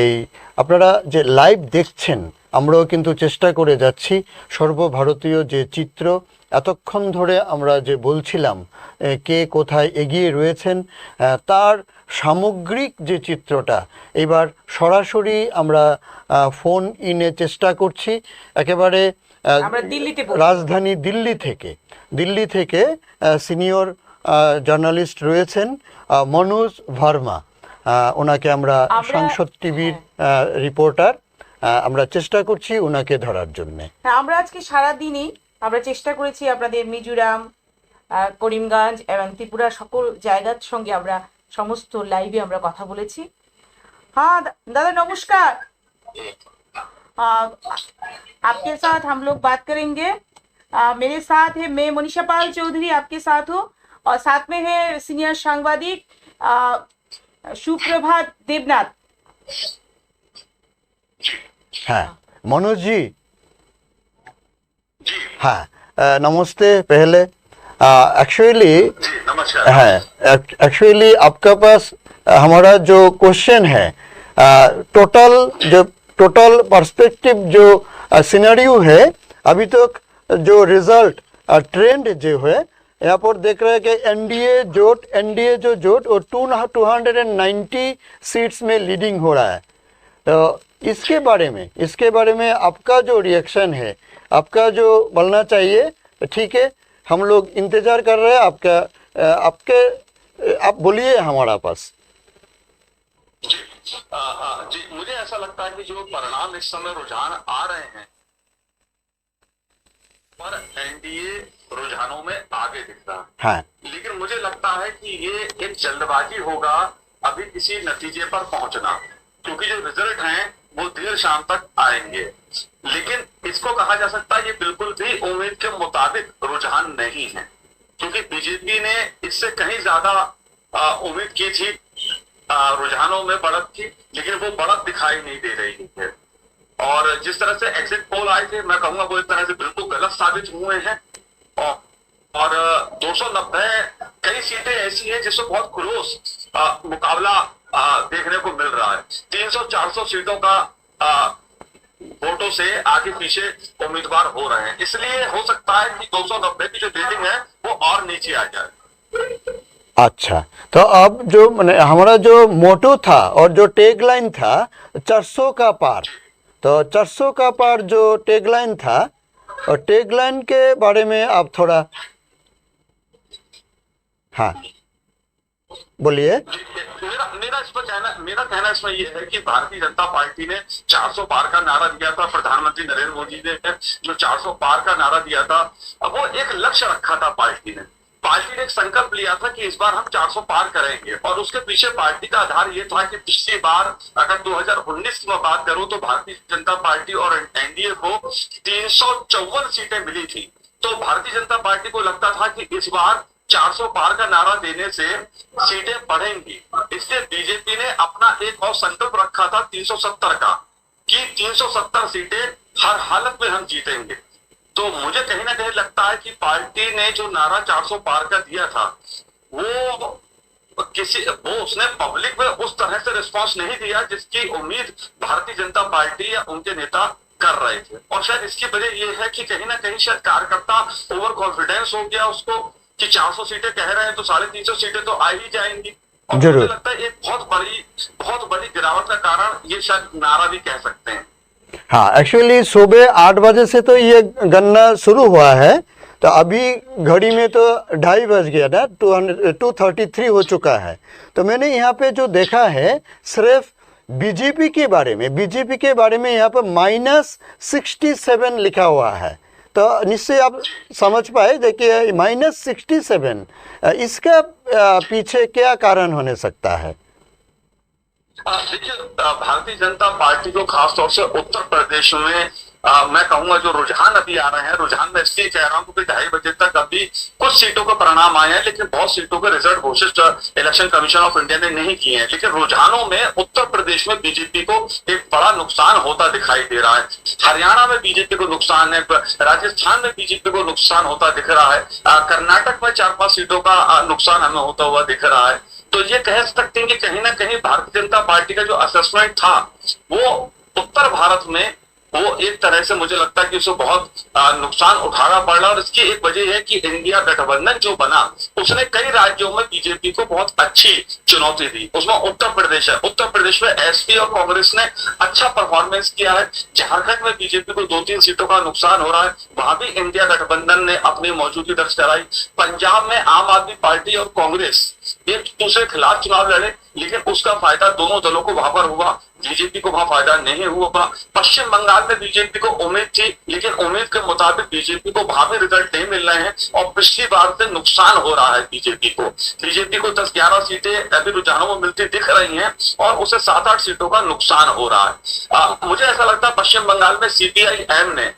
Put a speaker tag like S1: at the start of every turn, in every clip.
S1: এই আপনারা যে লাইভ দেখছেন আমরাও কিন্তু চেষ্টা করে যাচ্ছি সর্বভারতীয় যে চিত্র এতক্ষণ ধরে আমরা যে বলছিলাম কে কোথায় এগিয়ে রয়েছেন তার সামগ্রিক যে চিত্রটা এবার সরাসরি আমরা ফোন ইনে চেষ্টা করছি একেবারে। রাজধানী দিল্লি থেকে দিল্লি থেকে সিনিয়র জার্নালিস্ট রয়েছেন মনোজ ভার্মা ওনাকে আমরা
S2: আমরা-
S1: সংসদ টিভির রিপোর্টার আমরা চেষ্টা করছি ওনাকে ধরার জন্যে
S2: হ্যাঁ আমরা আজকে সারা দিনই আমরা চেষ্টা করেছি আপনাদের মিজোরাম আহ, করিমগঞ্জ এবং ত্রিপুরা সকল জায়গার সঙ্গে আমরা সমস্ত লাইভে আমরা কথা বলেছি हाँ दा- दादा नमस्कार आ, आपके साथ हम लोग बात करेंगे आ, मेरे साथ है मैं मनीषा पाल चौधरी आपके साथ हूँ और साथ में है सीनियर सांबादिक आ, सुप्रभात देवनाथ
S1: হ্যাঁ मनोज जी
S3: जी
S1: हाँ अ, नमस्ते पहले एक्चुअली
S3: जी नमस्कार
S1: है एक्चुअली आपका पास अ, हमारा जो क्वेश्चन है टोटल जो टोटल पर्सपेक्टिव जो सिनेरियो है अभी तक जो रिजल्ट ट्रेंड जो है यहाँ पर देख रहे हैं कि एनडीए जोट एनडीए जो जोट वो two two hundred and ninety seats में लीडिंग हो रहा है। तो इसके बारे में इसके बारे में आपका जो रिएक्शन है आपका जो बोलना चाहिए ठीक है हम लोग इंतज़ार कर रहे हैं आपका आपके आप बोलिए हमारा पास।
S3: आ, जी मुझे ऐसा लगता है कि जो परिणाम इस समय रुझान आ रहे हैं पर एनडीए रुझानों में आगे दिख रहा है।
S1: हाँ।
S3: लेकिन मुझे लगता है कि ये एक जल्दबाजी होगा अभी किसी नतीजे पर पहुँचना। क्योंकि जो रिज़ल्ट हैं वो देर शाम तक आएँगे। लेकिन इसको कहा जा सकता है ये बिल्कुल भी उम्मीद के मुताबिक रुझान नहीं है। क्योंकि बीजेपी ने इससे कहीं ज़्यादा उम्मीद की थी रुझानों में बढ़त थी लेकिन वो बढ़त दिखाई नहीं दे रही है। और जिस तरह से एग्जिट पोल आए थे मैं कहूँगा वो एक तरह से बिल्कुल गलत साबित हुए हैं। और दो सौ नब्बे कई सीटें ऐसी हैं जिसमें बहुत क्लोज मुकाबला देखने को मिल रहा है। 300-400 सीटों का वोटों से आगे पीछे उम्मीदवार हो रहे हैं। इसलिए हो सकता है कि 290 की जो रेटिंग है, वो और नीचे आ जाए।
S1: अच्छा तो अब जो हमारा जो मोटो था और जो टैग लाइन था 400 का पार तो 400 का पार जो टैग लाइन था और टैग लाइन के बारे में आप थोड़ा हाँ। बोलिए।
S3: मेरा मेरा इसमें कहना मेरा कहना इसमें यह है कि भारतीय जनता पार्टी ने 400 पार का नारा दिया था, प्रधानमंत्री नरेंद्र मोदी ने जो 400 पार का नारा दिया था, अब वो एक लक्ष्य रखा था पार्टी ने। पार्टी ने एक संकल्प लिया था कि इस बार हम 400 पार करेंगे। और उसके पीछे पार्टी का आधार ये था कि पिछली बार अगर 2019 की मैं बात करूँ तो भारतीय जनता पार्टी और एनडीए को तीन सीटें मिली थी। तो भारतीय जनता पार्टी को लगता था कि इस बार 400 पार का नारा देने से सीटें बढ़ेंगी। इसलिए बीजेपी ने अपना एक और संकल्प रखा था 370 का, कि 370 सीटें हर हालत में हम जीतेंगे। तो मुझे कहीं ना कहीं लगता है कि पार्टी ने जो नारा 400 पार का दिया था वो किसी वो उसने पब्लिक में उस तरह से रिस्पांस नहीं दिया जिसकी उम्मीद भारतीय जनता पार्टी या उनके नेता कर रहे थे। और शायद इसकी वजह ये है कि कहीं ना कहीं शायद कार्यकर्ता ओवर कॉन्फिडेंस हो गया उसको कि 400 सीटें कह रहे हैं तो साढ़े तीन सौ सीटें तो आ ही जाएँगी। और मुझे लगता है एक बहुत बड़ी बहुत बड़ी गिरावट का कारण ये शायद नारा भी कह सकते हैं।
S1: हाँ एक्चुअली सुबह आठ बजे से तो ये गन्ना शुरू हुआ है तो अभी घड़ी में तो ढाई बज गया ना, two hundred, two thirty three हो चुका है। तो मैंने यहाँ पे जो देखा है, सिर्फ़ बीजेपी के बारे में बीजेपी के बारे में यहाँ पर माइनस सिक्सटी सेवन लिखा हुआ है। तो निश्चय आप समझ पाए, देखिए, माइनस सिक्सटी सेवन, इसका पीछे क्या कारण होने सकता है?
S3: देखिए भारतीय जनता पार्टी को खासतौर से उत्तर प्रदेश में आ, मैं कहूँगा जो रुझान अभी आ रहे हैं रुझान में इसलिए कह रहा हूँ क्योंकि ढाई बजे तक अभी कुछ सीटों का परिणाम आए हैं लेकिन बहुत सीटों के रिज़ल्ट घोषित इलेक्शन कमीशन ऑफ़ इंडिया ने नहीं किए हैं। लेकिन रुझानों में उत्तर प्रदेश में बीजेपी को एक बड़ा नुकसान होता दिखाई दे रहा है। हरियाणा में बीजेपी को नुकसान है राजस्थान में बीजेपी को नुकसान होता दिख रहा है कर्नाटक में चार पाँच सीटों का नुकसान हमें होता हुआ दिख रहा है। तो ये कह सकते हैं कि कहीं ना कहीं भारतीय जनता पार्टी का जो असेसमेंट था, वो उत्तर भारत में, वो एक तरह से मुझे लगता है कि उसे बहुत नुकसान उठाना पड़ रहा और इसकी एक वजह है कि इंडिया गठबंधन जो बना, उसने कई राज्यों में बीजेपी को बहुत अच्छी चुनौती दी। उसमें उत्तर प्रदेश है। उत्तर प्रदेश में एसपी और कांग्रेस ने अच्छा परफॉर्मेंस किया है। झारखंड में बीजेपी को दो तीन सीटों का नुकसान हो रहा है। वहाँ भी इंडिया गठबंधन ने अपनी मौजूदगी दर्ज कराई। पंजाब में आम आदमी पार्टी और कांग्रेस एक दूसरे खिलाफ चुनाव लड़े लेकिन उसका फ़ायदा दोनों दलों को वहाँ पर हुआ। बीजेपी को वहाँ फ़ायदा नहीं हुआ। पश्चिम बंगाल में बीजेपी को उम्मीद थी लेकिन उम्मीद के मुताबिक बीजेपी को वहाँ भी रिज़ल्ट नहीं मिल रहे हैं और पिछली बार से नुकसान हो रहा है बीजेपी को। बीजेपी को दस ग्यारह सीटें अभी रुझानों में मिलती दिख रही है और उसे सात आठ सीटों का नुकसान हो रहा है। आ, मुझे ऐसा लगता है पश्चिम बंगाल में सीपीआई एम ने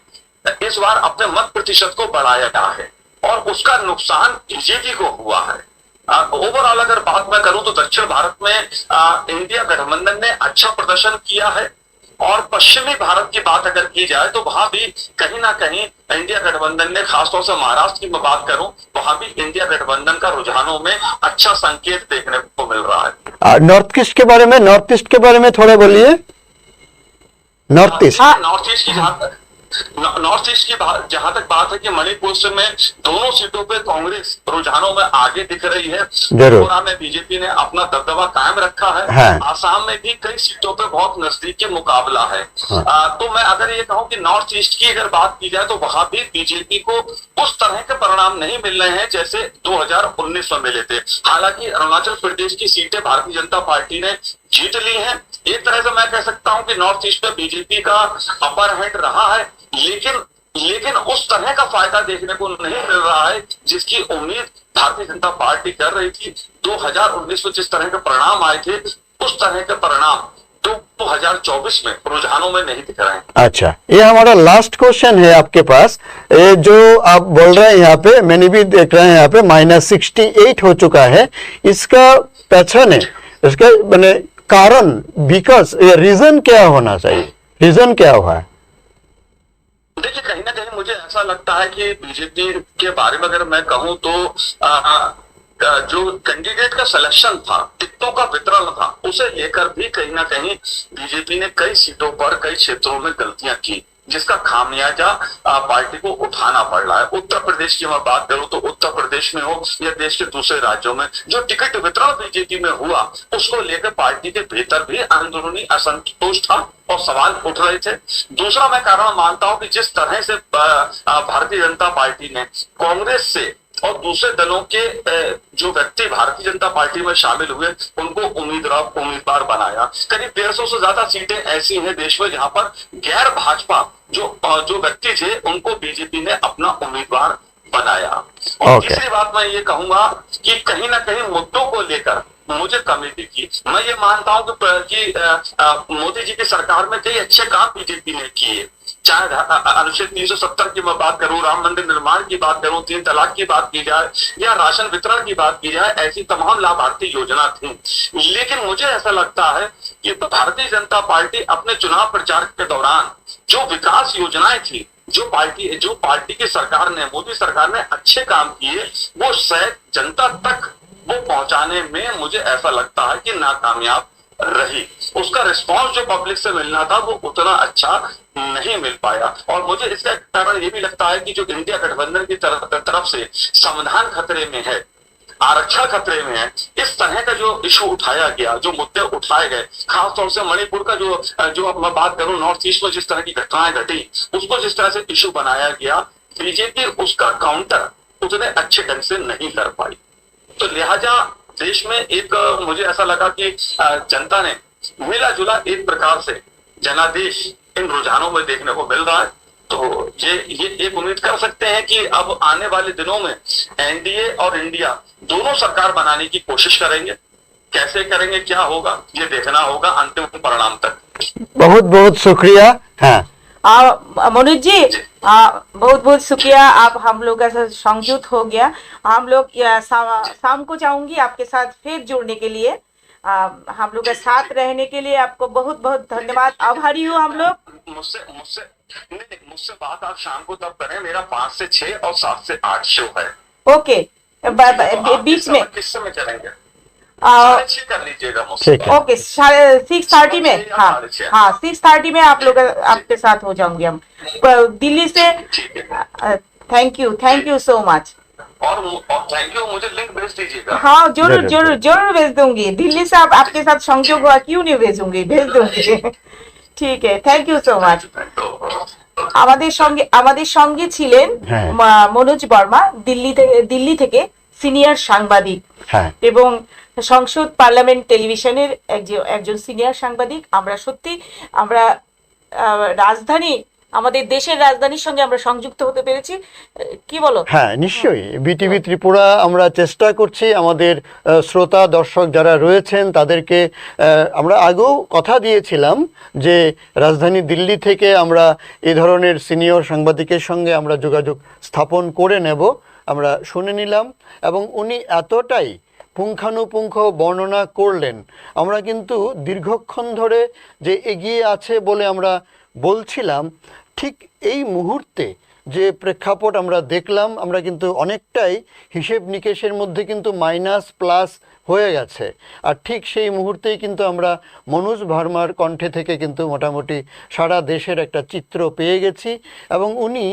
S3: इस बार अपने मत प्रतिशत को बढ़ाया गया है और उसका नुकसान बीजेपी को हुआ है। ओवरऑल अगर बात मैं करूँ तो दक्षिण भारत में आ, इंडिया गठबंधन ने अच्छा प्रदर्शन किया है। और पश्चिमी भारत की बात अगर की जाए तो वहाँ भी कहीं ना कहीं इंडिया गठबंधन ने खासतौर से महाराष्ट्र की मैं बात करूँ वहाँ भी इंडिया गठबंधन का रुझानों में अच्छा संकेत देखने को मिल रहा है।
S1: नॉर्थ ईस्ट के बारे में नॉर्थ ईस्ट के बारे में थोड़ा बोलिए। नॉर्थ ईस्ट
S2: हाँ।
S3: नॉर्थ ईस्ट की नॉर्थ ईस्ट की जहाँ तक बात है कि मणिपुर से में दोनों सीटों पे कांग्रेस रुझानों में आगे दिख रही है। त्रिपुरा में बीजेपी ने अपना दबदबा कायम रखा है।
S1: हाँ।
S3: आसाम में भी कई सीटों पे बहुत नजदीकी मुकाबला है।
S1: हाँ।
S3: आ, तो मैं अगर ये कहूँ कि नॉर्थ ईस्ट की अगर बात की जाए तो वहाँ भी बीजेपी को उस तरह के परिणाम नहीं मिल रहे हैं जैसे 2019 में मिले थे। हालाँकि अरुणाचल प्रदेश की सीटें भारतीय जनता पार्टी ने जीत ली हैं। एक तरह से मैं कह सकता हूँ कि नॉर्थ ईस्ट में बीजेपी का अपर हैंड रहा है। लेकिन लेकिन उस तरह का फ़ायदा देखने को नहीं मिल रहा है, जिसकी उम्मीद भारतीय जनता पार्टी कर रही थी। 2019 में जिस तरह के परिणाम आए थे, उस तरह के परिणाम 2024 में रुझानों में नहीं दिख रहे हैं।
S1: अच्छा ये हमारा लास्ट क्वेश्चन है आपके पास। ये जो आप बोल रहे हैं यहाँ पे, मैंने भी देख रहे हैं यहाँ पे माइनस सिक्सटी एट हो चुका है। इसका है, इसका मैंने कारण बिकॉज़ रीजन क्या होना चाहिए? रीजन क्या हुआ है?
S3: देखिए कहीं ना कहीं मुझे ऐसा लगता है कि बीजेपी के बारे में अगर मैं कहूँ तो आ, जो कैंडिडेट का सिलेक्शन था टिकटों का वितरण था उसे लेकर भी कहीं ना कहीं बीजेपी ने कई सीटों पर कई क्षेत्रों में गलतियाँ की। जिसका खामियाजा पार्टी को उठाना पड़ रहा है। उत्तर प्रदेश की मैं बात करूँ तो उत्तर प्रदेश में हो या देश के दूसरे राज्यों में, जो टिकट वितरण बीजेपी में हुआ, उसको लेकर पार्टी के भीतर भी अंदरूनी असंतोष था और सवाल उठ रहे थे। दूसरा मैं कारण मानता हूँ कि जिस तरह से भारतीय जनता पार्टी ने कांग्रेस से और दूसरे दलों के जो व्यक्ति भारतीय जनता पार्टी में शामिल हुए उनको उम्मीदवार उम्मीदवार बनाया। करीब डेढ़ सौ से ज़्यादा सीटें ऐसी हैं देश में जहाँ पर गैर भाजपा जो जो व्यक्ति थे उनको बीजेपी ने अपना उम्मीदवार बनाया। और
S1: Okay.
S3: तीसरी बात मैं ये कहूँगा कि कहीं ना कहीं मुद्दों को लेकर मुझे कमेटी की मैं ये मानता हूँ कि, कि मोदी जी की सरकार में कई अच्छे काम बीजेपी ने किए। चाहे अनुच्छेद तीन सौ सत्तर की मैं बात करूँ, राम मंदिर निर्माण की बात करूँ, तीन तलाक की बात की जाए, या राशन वितरण की बात की जाए, ऐसी तमाम लाभार्थी योजना थी। लेकिन मुझे ऐसा लगता है कि भारतीय जनता पार्टी अपने चुनाव प्रचार के दौरान जो विकास योजनाएँ थी, जो पार्टी जो पार्टी की सरकार ने, मोदी सरकार ने अच्छे काम किए, वो शायद जनता तक वो पहुँचाने में मुझे ऐसा लगता है कि नाकामयाब रही। उसका रिस्पांस जो पब्लिक से मिलना था, वो उतना अच्छा नहीं मिल पाया। और मुझे इसका कारण ये भी लगता है कि जो इंडिया गठबंधन की तरफ़, तरफ़ से संविधान खतरे में है आरक्षण खतरे में है इस तरह का जो इशू उठाया गया जो मुद्दे उठाए गए खासतौर से मणिपुर का जो जो मैं बात करूँ नॉर्थ ईस्ट में जिस तरह की घटनाएँ घटी उसको जिस तरह से इशू बनाया गया बीजेपी उसका काउंटर उतने अच्छे ढंग से नहीं कर पाई। तो लिहाजा देश में एक मुझे ऐसा लगा कि जनता ने मिला जुला एक प्रकार से जनादेश इन रुझानों में देखने को मिल रहा है। तो ये ये एक उम्मीद कर सकते हैं कि अब आने वाले दिनों में एनडीए और इंडिया दोनों सरकार बनाने की कोशिश करेंगे। कैसे करेंगे क्या होगा ये देखना होगा अंतिम परिणाम तक।
S1: बहुत बहुत शुक्रिया। हाँ।
S2: मनोज जी आ, बहुत बहुत शुक्रिया। आप हम लोग का साथ संयुक्त हो गया। हम लोग शाम को चाहूँगी आपके साथ फिर जुड़ने के लिए। हम लोग के साथ रहने के लिए आपको बहुत बहुत धन्यवाद। आभारी हूँ हम लोग।
S3: मुझसे मुझसे नहीं नहीं, मुझसे बात आप शाम को तब करें। मेरा पाँच से छह और सात से आठ शो है।
S2: ओके
S3: तो
S2: बीच में।
S3: किस समय करेंगे मुझसे।
S2: ओके सिक्स थर्टी में। हाँ हाँ सिक्स थर्टी में आप लोग आपके साथ हो जाऊँगी हम। दिल्ली से thank you thank you so much
S3: और थैंक यू मुझे लिंक भेज दीजिएगा
S2: हाँ जरूर
S1: जरूर,
S2: जरूर जरूर भेज दूंगी दिल्ली से आप आपके साथ संयोग हुआ क्यों नहीं भेजूंगी भेज दूंगी ঠিক है থ্যাংক ইউ সো মাচ
S3: तो
S2: আমাদের সঙ্গে আমাদের সঙ্গে ছিলেন
S1: হ্যাঁ।
S2: মা- মনোজ বর্মা দিল্লি থেকে দিল্লি থেকে সিনিয়র সাংবাদিক
S1: হ্যাঁ
S2: এবং সংসদ পার্লামেন্ট টেলিভিশনের একজন একজন সিনিয়র সাংবাদিক আমরা সত্যি আমরা আহ, রাজধানী আমাদের দেশের রাজধানীর সঙ্গে আমরা সংযুক্ত হতে পেরেছি। কি বলো?
S1: হ্যাঁ নিশ্চয়ই। বিটিভি ত্রিপুরা আমরা চেষ্টা করছি আমাদের শ্রোতা, দর্শক যারা রয়েছেন তাদেরকে আমরা আগেও কথা দিয়েছিলাম যে রাজধানী দিল্লি থেকে আমরা এ ধরনের সিনিয়র সাংবাদিকের সঙ্গে আমরা যোগাযোগ স্থাপন করে নেব। আমরা শুনে নিলাম এবং উনি এতটাই পুঙ্খানুপুঙ্খ বর্ণনা করলেন। আমরা কিন্তু দীর্ঘক্ষণ ধরে যে এগিয়ে আছে বলে আমরা বলছিলাম ঠিক এই মুহূর্তে যে প্রেক্ষাপট আমরা দেখলাম, আমরা কিন্তু অনেকটাই হিসেব নিকেশের মধ্যে কিন্তু মাইনাস প্লাস হয়ে গেছে। আর ঠিক সেই মুহূর্তেই কিন্তু আমরা মনোজ ভার্মার কণ্ঠে থেকে কিন্তু মোটামুটি সারা দেশের একটা চিত্র পেয়ে গেছি এবং উনি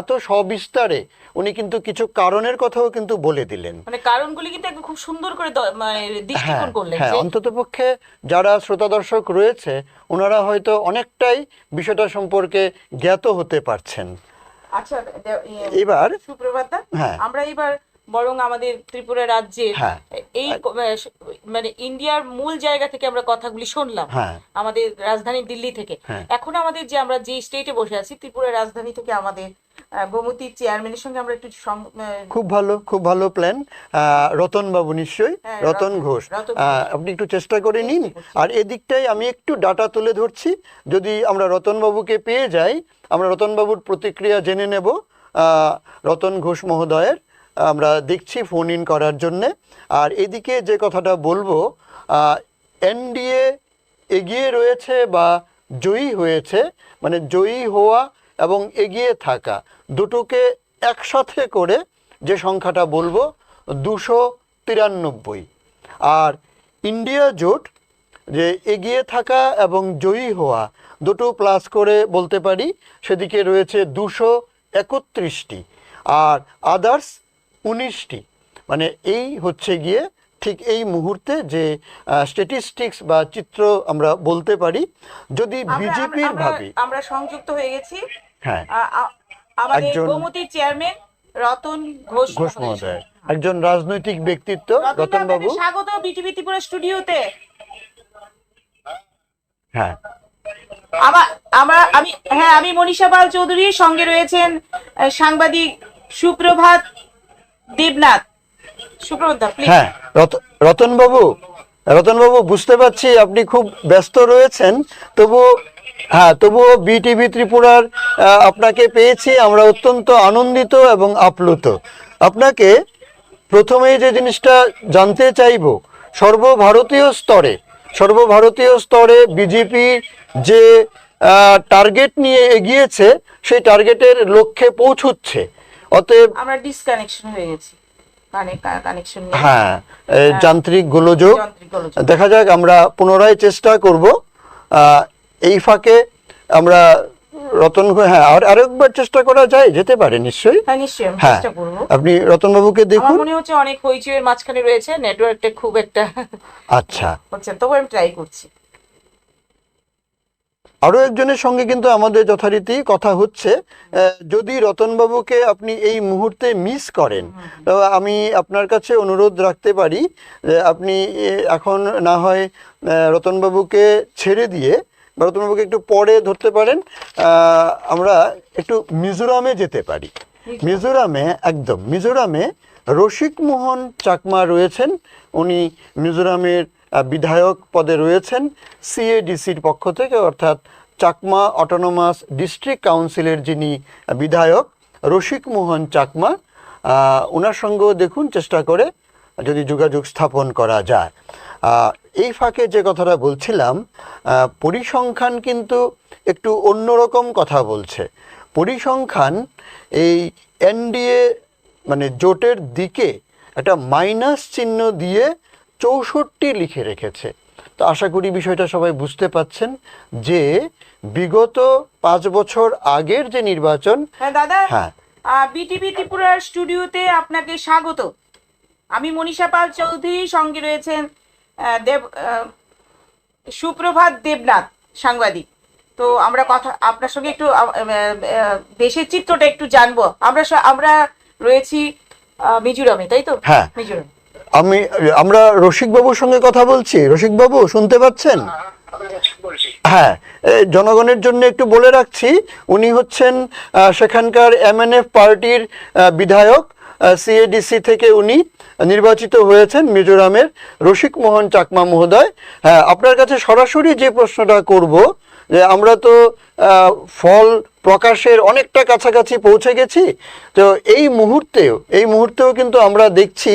S1: এত সবিস্তারে উনি কিন্তু কিছু কারণের কথাও কিন্তু বলে দিলেন।
S2: মানে কারণগুলি কিন্তু একদম খুব সুন্দর করে মানে
S1: হ্যাঁ
S2: দৃষ্টিকোণ করলেন
S1: হ্যাঁ
S2: যে
S1: অন্ততপক্ষে যারা শ্রোতা দর্শক রয়েছে ওনারা হয়তো অনেকটাই বিষয়টা সম্পর্কে জ্ঞাত হতে পারছেন।
S2: আচ্ছা
S1: এবার
S2: সুপ্রভাত
S1: হ্যাঁ।
S2: আমরা এবার বরং আমাদের ত্রিপুরা রাজ্যের
S1: হ্যাঁ।
S2: এই মানে ইন্ডিয়ার মূল জায়গা থেকে আমরা কথাগুলি শুনলাম
S1: হ্যাঁ।
S2: আমাদের রাজধানী দিল্লি থেকে।
S1: হ্যাঁ।
S2: এখন আমাদের যে আমরা যে স্টেটে বসে আছি ত্রিপুরা রাজধানী থেকে আমাদের গোমতীর চেয়ারম্যানের সঙ্গে আমরা একটু
S1: খুব ভালো খুব ভালো প্ল্যান রতন বাবু নিশ্চয়ই? রতন ঘোষ। আপনি একটু চেষ্টা করে নিন। আর এদিকটাই আমি একটু ডাটা তুলে ধরছি। যদি আমরা রতন বাবুকে পেয়ে যাই আমরা রতন বাবুর প্রতিক্রিয়া জেনে নেব। আহ, রতন ঘোষ মহোদয়ের। আমরা দেখছি ফোন ইন করার জন্যে। আর এদিকে যে কথাটা বলব এনডিএ এগিয়ে রয়েছে বা জয়ী হয়েছে মানে জয়ী হওয়া এবং এগিয়ে থাকা দুটোকে একসাথে করে যে সংখ্যাটা বলব, দুশো তিরানব্বই। আর ইন্ডিয়া জোট যে এগিয়ে থাকা এবং জয়ী হওয়া দুটো প্লাস করে বলতে পারি, সেদিকে রয়েছে দুশো একত্রিশটি। আর আদার্স উনিশটি। মানে এই হচ্ছে গিয়ে ঠিক এই মুহূর্তে যে স্ট্যাটিস্টিক্স বা চিত্র আমরা বলতে পারি যদি বিজেপির ভাবি
S2: আমরা সংযুক্ত হয়ে গেছি।
S1: হ্যাঁ।
S2: আমাদের গোমতীর চেয়ারম্যান রতন ঘোষ
S1: ঘোষ মহোদয়। একজন রাজনৈতিক ব্যক্তিত্ব রতন বাবু।
S2: স্বাগত বিটিভি ত্রিপুরা স্টুডিওতে।
S1: হ্যাঁ।
S2: আমার আমরা আমি হ্যাঁ আমি মনীষা পাল চৌধুরী সঙ্গে রয়েছেন সাংবাদিক সুপ্রভাত দেবনাথ।
S1: হ্যাঁ রত- রতনবাবু রতনবাবু, বুঝতে পারছি আপনি খুব ব্যস্ত রয়েছেন তবু হ্যাঁ তবুও বিটিভি ত্রিপুরার আপনাকে পেয়েছি, আমরা অত্যন্ত আনন্দিত এবং আপ্লুত। আপনাকে প্রথমেই যে জিনিসটা জানতে চাইব, সর্বভারতীয় স্তরে সর্বভারতীয় স্তরে বিজেপি যে টার্গেট নিয়ে এগিয়েছে, সেই টার্গেটের লক্ষ্যে পৌঁছচ্ছে। অতএব
S2: আমরা ডিসকানেকশন হয়ে গেছি। কানেকশন
S1: হ্যাঁ এ, যান্ত্রিক গোলযোগ। দেখা যাক আমরা পুনরায় চেষ্টা করব। এই ফাঁকে আমরা রতন হ্যাঁ আর আরেকবার চেষ্টা করা যায় যেতে পারে নিশ্চয়ই।
S2: হ্যাঁ
S1: হ্যাঁ আপনি রতনবাবুকে
S2: আমার
S1: দেখুন।
S2: মনে হচ্ছে অনেক হইচইয়ের মাঝখানে রয়েছে নেটওয়ার্কটা খুব একটা
S1: আচ্ছা।
S2: হচ্ছে তবু আমি ট্রাই করছি।
S1: আরও একজনের সঙ্গে কিন্তু আমাদের যথারীতি কথা হচ্ছে। যদি রতনবাবুকে আপনি এই মুহূর্তে মিস করেন আমি আপনার কাছে অনুরোধ রাখতে পারি আপনি এখন না হয় রতনবাবুকে ছেড়ে দিয়ে বা রতনবাবুকে একটু পরে ধরতে পারেন আমরা একটু মিজোরামে যেতে পারি। মিজোরামে, একদম, মিজোরামে রসিক মোহন চাকমা রয়েছেন। উনি মিজোরামের বিধায়ক পদে রয়েছেন সিএডিসির পক্ষ থেকে, অর্থাৎ চাকমা অটোনোমাস ডিস্ট্রিক্ট কাউন্সিলের যিনি বিধায়ক রসিক মোহন চাকমা ওনার সঙ্গেও দেখুন চেষ্টা করে যদি যোগাযোগ স্থাপন করা যায়। এই ফাঁকে যে কথাটা বলছিলাম পরিসংখ্যান কিন্তু একটু অন্যরকম কথা বলছে। পরিসংখ্যান এই এনডিএ মানে জোটের দিকে একটা মাইনাস চিহ্ন দিয়ে চৌষট্টি লিখে রেখেছে। তো আশা করি বিষয়টা সবাই বুঝতে পাচ্ছেন যে বিগত পাঁচ বছর আগের যে নির্বাচন
S2: হ্যাঁ দাদা
S1: হ্যাঁ।
S2: বিটিভি ত্রিপুরার স্টুডিওতে আপনাকে স্বাগত। আমি মনীষা পাল চৌধুরী সঙ্গে রয়েছেন দেব সুপ্রভাত দেবনাথ সাংবাদিক। তো আমরা কথা আপনার সঙ্গে একটু দেশের চিত্রটা একটু জানব। আমরা আমরা রয়েছি মিজোরামে তাই তো?
S1: হ্যাঁ।
S2: মিজোরাম।
S1: আমি আমরা রসিকবাবুর সঙ্গে কথা বলছি। রসিকবাবু শুনতে পাচ্ছেন? হ্যাঁ জনগণের জন্য একটু বলে রাখছি উনি হচ্ছেন সেখানকার এমএনএফ পার্টির বিধায়ক সিএডিসি থেকে উনি নির্বাচিত হয়েছেন মিজোরামের রসিক মোহন চাকমা মহোদয়। হ্যাঁ আপনার কাছে সরাসরি যে প্রশ্নটা করব যে আমরা তো ফল প্রকাশের অনেকটা কাছাকাছি পৌঁছে গেছি। তো এই মুহূর্তেও এই মুহূর্তেও কিন্তু আমরা দেখছি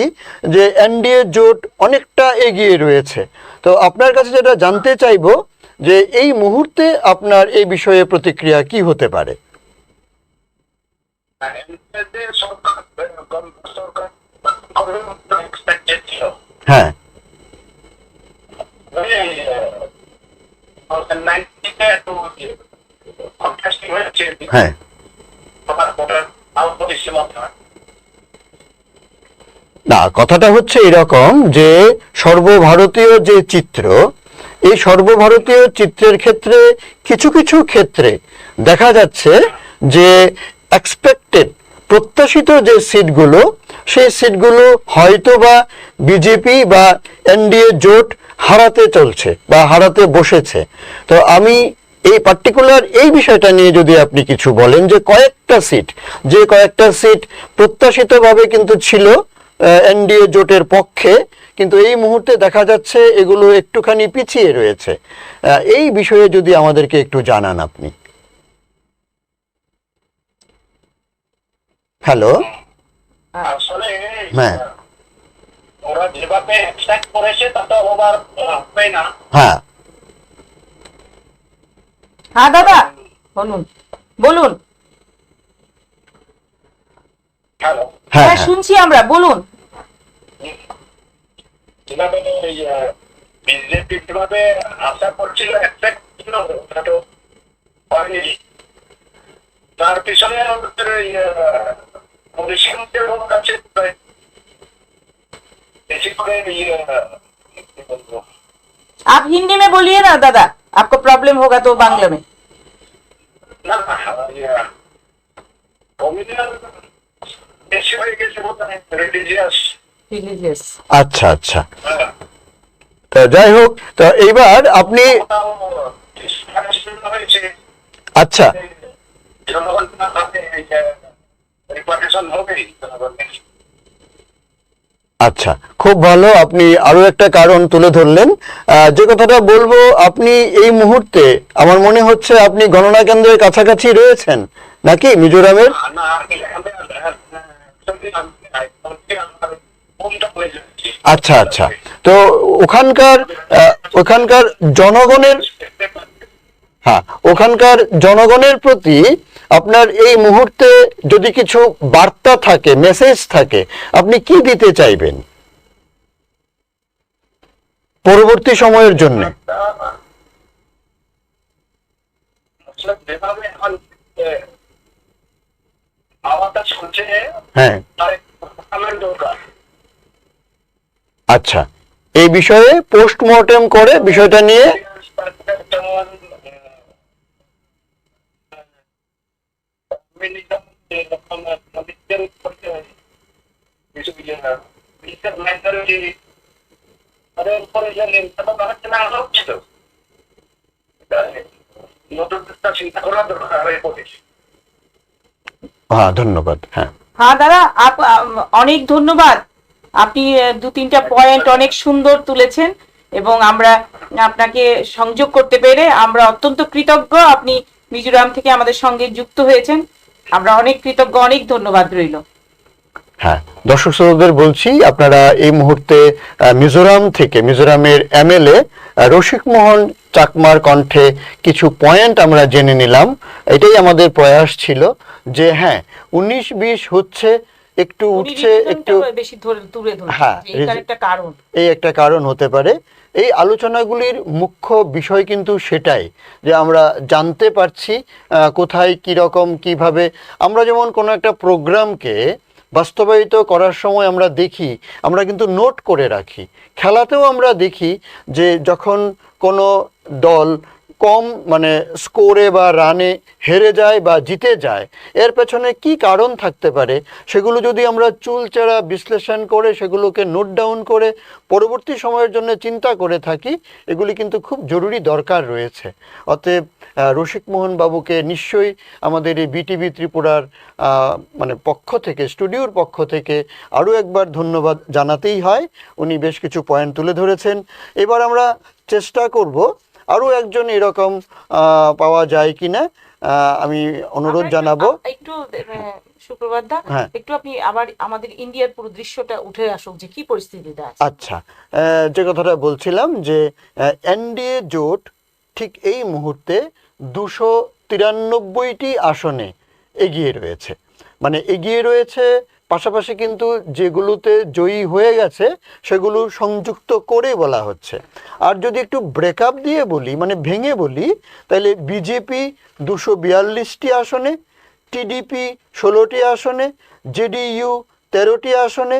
S1: যে এনডিএ জোট অনেকটা এগিয়ে রয়েছে। তো আপনার কাছে যেটা জানতে চাইব, যে এই মুহূর্তে আপনার এই বিষয়ে প্রতিক্রিয়া কি হতে পারে? হ্যাঁ।
S4: হয়েছে
S1: হ্যাঁ। না, কথাটা হচ্ছে এরকম যে সর্বভারতীয় যে চিত্র, এই সর্বভারতীয় চিত্রের ক্ষেত্রে কিছু কিছু ক্ষেত্রে দেখা যাচ্ছে যে এক্সপেক্টেড প্রত্যাশিত যে সিটগুলো, সেই সিটগুলো হয়তো বা বিজেপি বা এনডিএ জোট হারাতে চলছে বা হারাতে বসেছে। তো আমি এই পার্টিকুলার এই বিষয়টা নিয়ে যদি আপনি কিছু বলেন যে কয়েকটা সিট যে কয়েকটা সিট প্রত্যাশিতভাবে কিন্তু ছিল এনডিএ জোটের পক্ষে কিন্তু এই মুহূর্তে দেখা যাচ্ছে এগুলো একটুখানি পিছিয়ে রয়েছে। এই বিষয়ে যদি আমাদেরকে একটু জানান আপনি। হ্যালো হ্যাঁ।
S4: ওরা যেভাবে এক্সট্রাক্ট করেছে তাতে হবে না।
S1: হ্যাঁ।
S2: হ্যাঁ দাদা বলুন বলুন
S4: হ্যালো
S1: হ্যাঁ
S2: হ্যাঁ
S1: হ্যাঁ
S2: শুনছি আমরা বলুন
S4: যেভাবে বিজেপি যেভাবে আশা করছিল এক্সপেক্ট ছিল ওটা তো হয়নি তার পিছনে আমাদের পরিশ্রমকে কাছে প্রায় বেশি করে ইয়ে, কি বলবো
S2: आप हिंदी में बोलिए ना दादा आपको प्रॉब्लम होगा तो बांग्ला में
S4: না না ইয়ে, কমিউনাল বেশি হয়ে গেছে বোধহয় রিলিজিয়াস
S2: रिलीजियस
S1: আচ্ছা আচ্ছা তো যাই হোক তো এইবার আপনি
S4: হয়েছে
S1: আচ্ছা
S4: জনগণ না
S1: আচ্ছা খুব ভালো আপনি আরও একটা কারণ তুলে ধরলেন। যে কথাটা বলব আপনি এই মুহূর্তে আমার মনে হচ্ছে আপনি গণনা কেন্দ্রের কাছাকাছি রয়েছেন নাকি মিজোরামের? আচ্ছা আচ্ছা। তো ওখানকার ওখানকার জনগণের হ্যাঁ ওখানকার জনগণের প্রতি আপনার এই মুহূর্তে যদি কিছু বার্তা থাকে মেসেজ থাকে, আপনি কি দিতে চাইবেন? পরবর্তী সময়ের জন্য। হ্যাঁ। আচ্ছা। এই বিষয়ে পোস্টমর্টেম করে বিষয়টা নিয়ে
S4: যেমন ফেমিনিজম এরকম নদীদের করতে হয় কিছু কিছু বিচার মাইনরিটি তাদের উপরে যে নির্যাতন হচ্ছে না হচ্ছে তো নতুন একটা চিন্তা করা দরকার হয়ে পড়েছে
S1: হ্যাঁ হ্যাঁ।
S2: হ্যাঁ দাদা অনেক ধন্যবাদ। আপনি দু তিনটা পয়েন্ট অনেক সুন্দর তুলেছেন এবং আমরা আপনাকে সংযোগ করতে পেরে আমরা অত্যন্ত কৃতজ্ঞ। আপনি মিজোরাম থেকে আমাদের সঙ্গে যুক্ত হয়েছেন। আমরা অনেক কৃতজ্ঞ, অনেক ধন্যবাদ রইল।
S1: হ্যাঁ দর্শক শ্রোতাদের বলছি, আপনারা এই মুহূর্তে মিজোরাম থেকে, মিজোরামের এমএলএ রসিক মোহন চাকমার কণ্ঠে কিছু পয়েন্ট আমরা জেনে নিলাম। এটাই আমাদের প্রয়াস ছিল যে হ্যাঁ উনিশ বিশ হচ্ছে একটু উঠছে একটু
S2: বেশি ধরে তুলে
S1: হ্যাঁ,
S2: কারণ।
S1: এই একটা কারণ হতে পারে। এই আলোচনাগুলির মুখ্য বিষয় কিন্তু সেটাই যে আমরা জানতে পারছি কোথায় কি রকম কীভাবে। আমরা যেমন কোনো একটা প্রোগ্রামকে বাস্তবায়িত করার সময় আমরা দেখি আমরা কিন্তু নোট করে রাখি। খেলাতেও আমরা দেখি যে যখন কোনো দল কম মানে স্কোরে বা রানে হেরে যায় বা জিতে যায় এর পেছনে কি কারণ থাকতে পারে সেগুলো যদি আমরা চুলচেরা বিশ্লেষণ করে সেগুলোকে নোট ডাউন করে পরবর্তী সময়ের জন্য চিন্তা করে থাকি এগুলি কিন্তু খুব জরুরি দরকার রয়েছে। অতএব আহ, রসিক মোহন বাবুকে নিশ্চয়ই আমাদের এই বিটিভি ত্রিপুরার মানে পক্ষ থেকে স্টুডিওর পক্ষ থেকে আরও একবার ধন্যবাদ জানাতেই হয়। উনি বেশ কিছু পয়েন্ট তুলে ধরেছেন। এবার আমরা চেষ্টা করব আরও একজন এরকম পাওয়া যায় কিনা আহ, আমি অনুরোধ জানাব।
S2: একটু সুপ্রভাত দা
S1: হ্যাঁ।
S2: একটু আপনি আবার আমাদের ইন্ডিয়ার পুরো দৃশ্যটা উঠে আসুক যে কি পরিস্থিতিতে আছে।
S1: আচ্ছা যে কথাটা বলছিলাম যে এনডিএ জোট ঠিক এই মুহূর্তে দুশো তিরানব্বইটি আসনে এগিয়ে রয়েছে। মানে এগিয়ে রয়েছে পাশাপাশি কিন্তু যেগুলোতে জয়ী হয়ে গেছে, সেগুলো সংযুক্ত করে বলা হচ্ছে। আর যদি একটু ব্রেকআপ দিয়ে বলি মানে ভেঙে বলি, তাহলে বিজেপি দুশো বিয়াল্লিশটি আসনে টিডিপি ষোলোটি আসনে জেডিইউ তেরোটি আসনে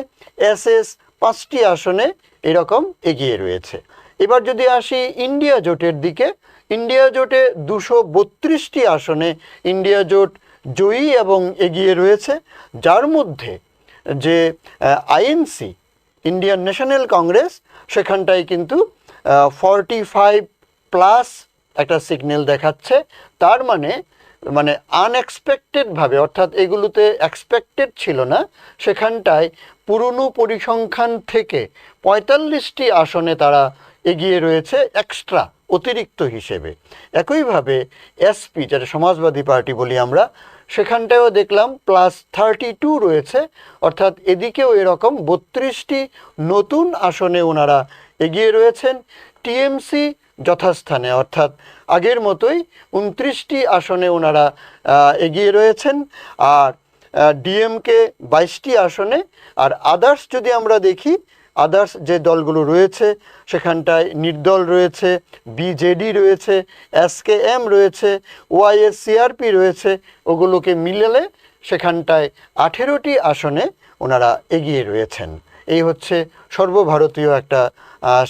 S1: এসএস পাঁচটি আসনে এরকম এগিয়ে রয়েছে। এবার যদি আসি ইন্ডিয়া জোটের দিকে, ইন্ডিয়া জোটে দুশো বত্রিশটি আসনে, ইন্ডিয়া জোট জয়ী এবং এগিয়ে রয়েছে, যার মধ্যে যে আইএনসি ইন্ডিয়ান ন্যাশনাল কংগ্রেস সেখানটায় কিন্তু ফর্টি ফাইভ প্লাস একটা সিগন্যাল দেখাচ্ছে। তার মানে মানে আনএক্সপেক্টেডভাবে অর্থাৎ এগুলোতে এক্সপেক্টেড ছিল না, সেখানটায় পুরনো পরিসংখ্যান থেকে পঁয়তাল্লিশটি আসনে তারা এগিয়ে রয়েছে এক্সট্রা অতিরিক্ত হিসেবে। একইভাবে এসপি যেটা সমাজবাদী পার্টি বলি আমরা সেখানটায়ও দেখলাম প্লাস থার্টি টু রয়েছে, অর্থাৎ এদিকেও এরকম বত্রিশটি নতুন আসনে ওনারা এগিয়ে রয়েছেন। টিএমসি যথাস্থানে, অর্থাৎ আগের মতোই উনত্রিশটি আসনে ওনারা এগিয়ে রয়েছেন। আর ডিএমকে বাইশটি আসনে, আর আদার্স যদি আমরা দেখি আদার্স যে দলগুলো রয়েছে, সেখানটায় নির্দল রয়েছে বিজেডি রয়েছে এসকেএম রয়েছে ওয়াইএস সিআরপি রয়েছে, ওগুলোকে মিলালে সেখানটায় আঠেরোটি আসনে ওনারা এগিয়ে রয়েছেন। এই হচ্ছে সর্বভারতীয় একটা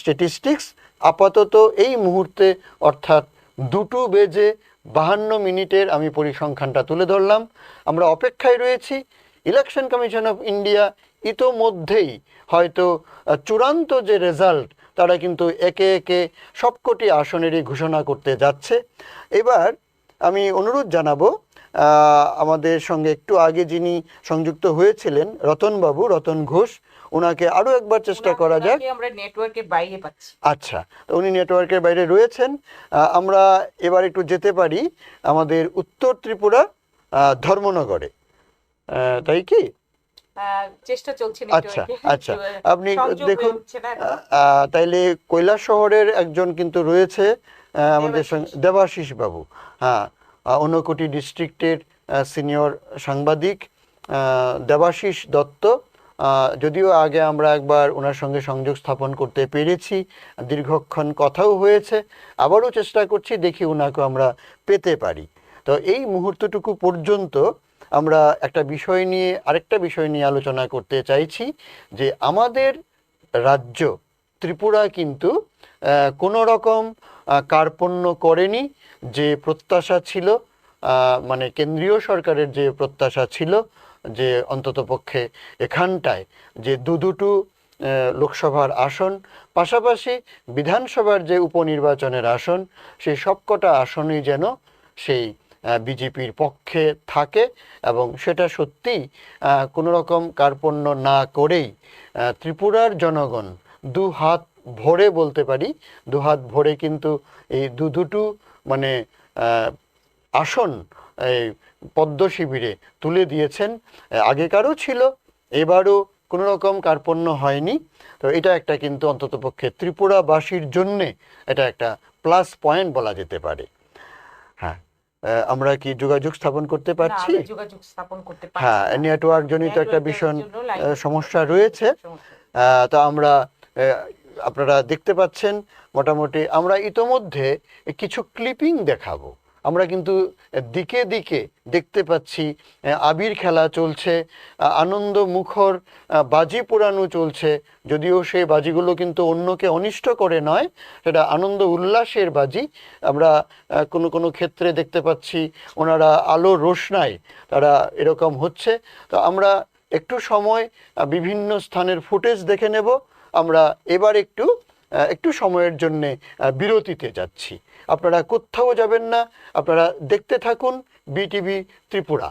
S1: স্ট্যাটিস্টিক্স আপাতত এই মুহূর্তে অর্থাৎ দুটো বেজে বাহান্ন মিনিটের আমি পরিসংখ্যানটা তুলে ধরলাম। আমরা অপেক্ষায় রয়েছি। ইলেকশন কমিশন অফ ইন্ডিয়া ইতোমধ্যেই হয়তো চূড়ান্ত যে রেজাল্ট তারা কিন্তু একে একে সবকটি আসনেরই ঘোষণা করতে যাচ্ছে। এবার আমি অনুরোধ জানাব আমাদের সঙ্গে একটু আগে যিনি সংযুক্ত হয়েছিলেন রতনবাবু রতন ঘোষ ওনাকে আরও একবার চেষ্টা করা যাক।
S2: আমরা নেটওয়ার্কের বাইরে পাচ্ছি।
S1: আচ্ছা তো উনি নেটওয়ার্কের বাইরে রয়েছেন। আমরা এবার একটু যেতে পারি আমাদের উত্তর ত্রিপুরা ধর্মনগরে। তাই কি?
S2: চেষ্টা চলছে
S1: আচ্ছা আচ্ছা। আপনি দেখুন তাইলে কৈলাস শহরের একজন কিন্তু রয়েছে আমাদের সঙ্গে দেবাশিস বাবু। হ্যাঁ ঊনকোটি ডিস্ট্রিক্টের সিনিয়র সাংবাদিক দেবাশিস দত্ত। যদিও আগে আমরা একবার ওনার সঙ্গে সংযোগ স্থাপন করতে পেরেছি দীর্ঘক্ষণ কথাও হয়েছে আবারও চেষ্টা করছি দেখি ওনাকে আমরা পেতে পারি। তো এই মুহূর্তটুকু পর্যন্ত আমরা একটা বিষয় নিয়ে, আরেকটা বিষয় নিয়ে আলোচনা করতে চাইছি যে আমাদের রাজ্য ত্রিপুরা কিন্তু কোনো রকম কার্পণ্য করেনি, যে প্রত্যাশা ছিল মানে কেন্দ্রীয় সরকারের যে প্রত্যাশা ছিল, যে অন্ততপক্ষে এখানটায়, যে দু দুটো লোকসভার আসন, পাশাপাশি বিধানসভার যে উপনির্বাচনের আসন সেই সবকটা আসনই যেন সেই বিজেপির পক্ষে থাকে এবং সেটা সত্যিই কোনো রকম কার্পণ্য না করেই ত্রিপুরার জনগণ দু হাত ভরে বলতে পারি, দু হাত ভরে কিন্তু এই দু দুটো মানে আসন এই পদ্ম শিবিরে তুলে দিয়েছেন। আগেকারও ছিল, এবারও কোনো রকম কার্পণ্য হয়নি। তো এটা একটা কিন্তু অন্ততপক্ষে ত্রিপুরাবাসীর জন্যে এটা একটা প্লাস পয়েন্ট বলা যেতে পারে। আমরা কি যোগাযোগ স্থাপন করতে পারছি?
S2: যোগাযোগ স্থাপন করতে পারছি
S1: হ্যাঁ নেটওয়ার্ক জনিত একটা ভীষণ সমস্যা রয়েছে। আহ, তো আমরা আপনারা দেখতে পাচ্ছেন মোটামুটি আমরা ইতোমধ্যে কিছু ক্লিপিং দেখাবো। আমরা কিন্তু দিকে দিকে দেখতে পাচ্ছি আবির খেলা চলছে আনন্দ মুখর বাজি পোড়ানো চলছে, যদিও সেই বাজিগুলো কিন্তু অন্যকে অনিষ্ট করে নয়, সেটা আনন্দ উল্লাসের বাজি। আমরা কোনো কোনো ক্ষেত্রে দেখতে পাচ্ছি ওনারা আলো রোশনায় তারা এরকম হচ্ছে। তো আমরা একটু সময় বিভিন্ন স্থানের ফুটেজ দেখে নেব। আমরা এবার একটু একটু সময়ের জন্যে বিরতিতে যাচ্ছি। আপনারা কোথাও যাবেন না আপনারা দেখতে থাকুন বিটিভি ত্রিপুরা।